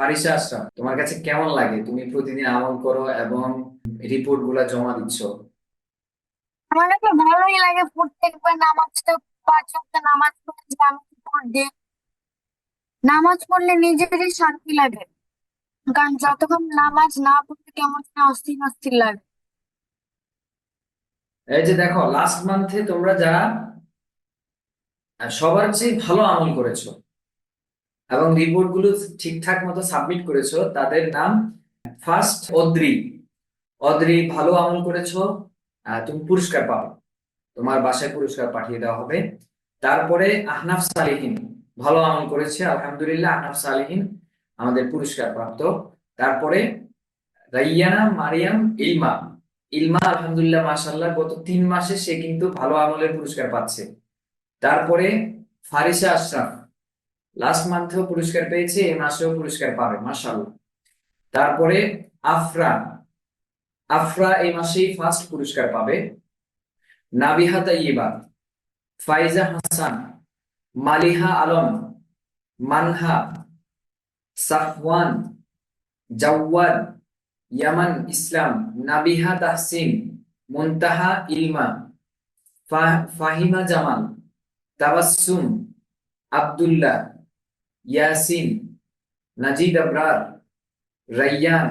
ফারিসা আশরাফ তোমার কাছে কেমন লাগে? তুমি প্রতিদিন আমল করো এবং রিপোর্টগুলা জমা দিচ্ছ। আমার কাছে ভালোই লাগে প্রত্যেকবার নামাজটা পাঁচ ওয়াক্ত নামাজ পড়ে আমি রিপোর্ট দিই নামাজ পড়লে নিজেরই শান্তি লাগে। কারণ যতক্ষণ নামাজ না পড়লে কেমন যেন অস্থির অস্থির লাগে। এই যে দেখো লাস্ট মান্থে তোমরা যারা সবার চেয়ে ভালো আমল করেছ এবং রিপোর্টগুলো ঠিকঠাক মতো সাবমিট করেছ, তাদের নাম ফার্স্ট অদ্রি অদ্রি ভালো আমল করেছ তুমি পুরস্কার পাবে। তোমার বাসায় পুরস্কার পাঠিয়ে দেওয়া হবে। তারপরে আহনাফ সালিহিন, ভালো আমল করেছে, আলহামদুলিল্লাহ, আহনাফ সালিহিন আমাদের পুরস্কার প্রাপ্ত। তারপরে রাইয়ানা মারিয়াম ইলমা। ইলমা, আলহামদুলিল্লাহ, মাশাআল্লাহ, গত তিন মাসে সে কিন্তু ভালো আমলের পুরস্কার পাচ্ছে। তারপরে ফারিসা আশরাফ লাস্ট মান্থেও পুরস্কার পেয়েছে এই মাসেও পুরস্কার পাবে, মাশাআল্লাহ। তারপরে আফরা। আফরা এই মাসেই ফার্স্ট পুরস্কার পাবে। নাবিহা তাইয়িবা ফাইজা হাসান, মালিহা আলম, মানহা, সাফওয়ান জাওয়াদ ইয়ামান ইসলাম, নাবিহা তাহসিন, মুনতাহা ইলমা ফাহিমা জামাল, তাবাসসুম, আব্দুল্লাহ ইয়াসিন নাজিদ আবরার রাইয়ান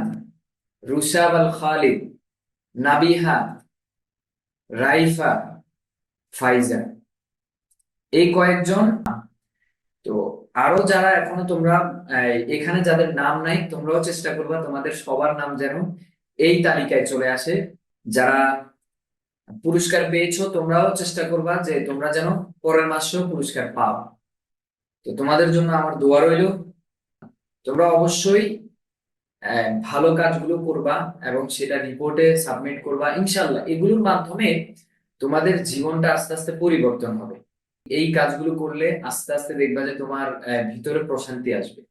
রুশাব আল খালিদ নাবিহা রাইফা ফাইজা এই কয়েকজন, তো আরও যারা এখনও তোমরা এখানে যাদের নাম নাই, তোমরাও চেষ্টা করবা তোমাদের সবার নাম যেন এই তালিকায় চলে আসে। যারা পুরস্কার পেয়েছ, তোমরাও চেষ্টা করবা যে তোমরা যেন পরের মাসেও পুরস্কার পাও। তো তোমাদের জন্য আমার দোয়া রইল। তোমরা অবশ্যই ভালো কাজগুলো করবা এবং সেটা রিপোর্টে সাবমিট করবা। ইনশাল্লাহ এগুলোর মাধ্যমে তোমাদের জীবনটা আস্তে আস্তে পরিবর্তন হবে। এই কাজগুলো করলে আস্তে আস্তে দেখবা যে তোমার ভিতরে প্রশান্তি আসবে।